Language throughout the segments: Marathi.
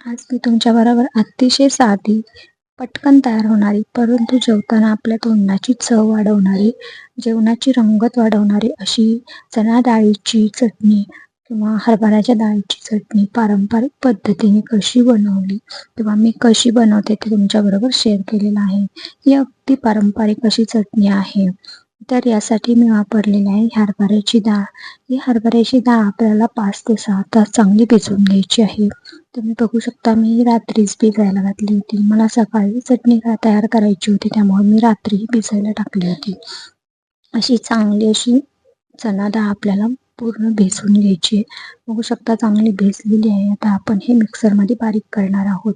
आज मी तुमच्याबरोबर अतिशय साधी पटकन तयार होणारी परंतु जेवताना आपल्या तोंडाची चव वाढवणारी जेवणाची रंगत वाढवणारी अशी चणा डाळीची चटणी किंवा हरभऱ्याच्या डाळीची चटणी पारंपरिक पद्धतीने कशी बनवली किंवा मी कशी बनवते ते तुमच्याबरोबर शेअर केलेलं आहे. ही अगदी पारंपरिक अशी चटणी आहे. तर यासाठी मी वापरलेली आहे हरभऱ्याची डाळ. ही हरभऱ्याची डाळ आपल्याला पाच ते सहा तास चांगली भिजवून घ्यायची आहे. तुम्ही बघू शकता मी रात्रीच भिजायला घातली होती. मला सकाळी चटणी तयार करायची होती त्यामुळे मी रात्री भिजायला टाकली होती. अशी चांगली अशी चणा डाळ आपल्याला पूर्ण भेसून घ्यायची. बघू शकता चांगली भिजलेली आहे. आता आपण हे मिक्सरमध्ये बारीक करणार आहोत.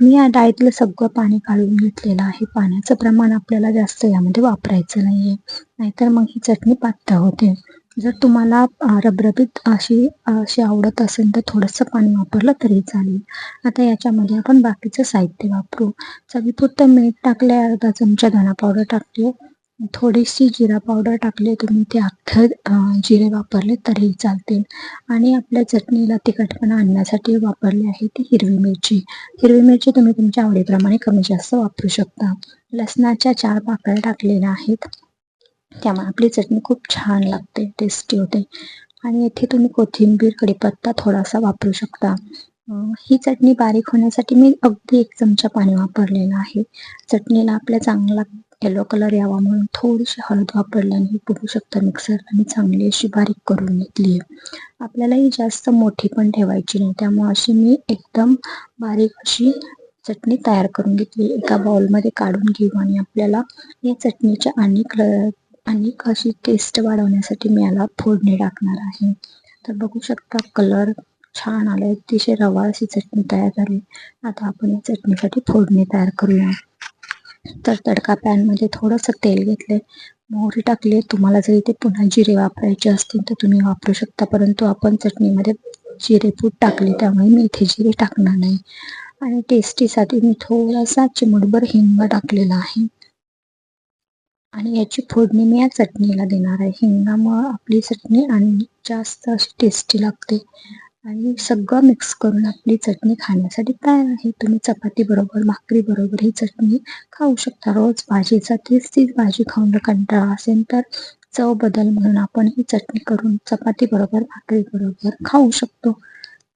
मी या डाळीतलं सगळं पाणी काढून घेतलेलं आहे. पाण्याचं प्रमाण आपल्याला जास्त यामध्ये वापरायचं नाही आहे नाहीतर मग ही चटणी पातळ होते. जर तुम्हाला रबरबीत अशी अशी आवडत असेल तर थोडंसं पाणी वापरलं तरी चालेल. आता याच्यामध्ये आपण बाकीचं साहित्य वापरू. चवीपुरतं मीठ टाकले अर्धा चमचा धना पावडर टाकली थोडीशी जिरा पावडर टाकली तुम्ही ते अख्खं जिरे वापरले तरीही चालतील. आणि आपल्या चटणीला तिखटपणा आणण्यासाठी वापरली आहे ती हिरवी मिरची. हिरवी मिरची तुम्ही तुमच्या आवडीप्रमाणे कमी जास्त वापरू शकता. लसणाच्या चार पाकळ्या टाकलेल्या आहेत. त्यामुळे आपली चटणी खूप छान लागते टेस्टी होते. आणि येथे तुम्ही कोथिंबीर कडीपत्ता थोडासा वापरू शकता. ही चटणी बारीक होण्यासाठी मी अगदी एक चमचा पाणी वापरलेलं आहे. चटणीला आपल्या चांगला येलो कलर यावा म्हणून थोडीशी हळद वापरल्याने बघू शकता मिक्सर आणि चांगली अशी बारीक करून घेतली आहे. आपल्याला ही जास्त मोठी पण ठेवायची नाही. त्यामुळे अशी मी एकदम बारीक अशी चटणी तयार करून घेतली एका बाउलमध्ये काढून घेऊ आणि आपल्याला या चटणीच्या अनेक अनेक अशी टेस्ट वाढवण्यासाठी मी याला फोडणी टाकणार आहे. तर बघू शकता कलर छान आलाय. अतिशय रवा अशी चटणी तयार झाली. आता आपण या चटणीसाठी फोडणी तयार करूया. तर तडका पॅनमध्ये थोडंसं तेल घेतले मोहरी टाकली तुम्हाला जर इथे पुन्हा जिरे वापरायचे असतील तर तुम्ही वापरू शकता. परंतु आपण चटणीमध्ये जिरेपूड टाकले. त्यामुळे मी इथे जिरे टाकणार नाही. आणि टेस्टीसाठी मी थोडासा चिमडभर हिंग टाकलेला आहे. आणि याची फोडणी मी या चटणीला देणार आहे. हिंगामुळं आपली चटणी आणि जास्त अशी टेस्टी लागते. आणि सगळं मिक्स करून आपली चटणी खाण्यासाठी तयार आहे. तुम्ही चपाती बरोबर भाकरी बरोबर ही चटणी खाऊ शकता. रोज भाजीचा तीच तीच भाजी खाऊन कंटाळा असेल तर चव बदल म्हणून आपण ही चटणी करून चपाती बरोबर भाकरी बरोबर खाऊ शकतो.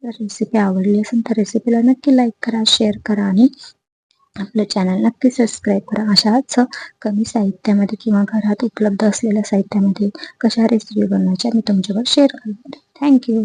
जर रेसिपी आवडली असेल तर रेसिपीला नक्की लाईक करा शेअर करा आणि आपलं चॅनल नक्की सबस्क्राईब करा. अशाच कमी साहित्यामध्ये किंवा घरात उपलब्ध असलेल्या साहित्यामध्ये कशा रेसिपी बनवायच्या मी तुमच्यावर शेअर करते थँक्यू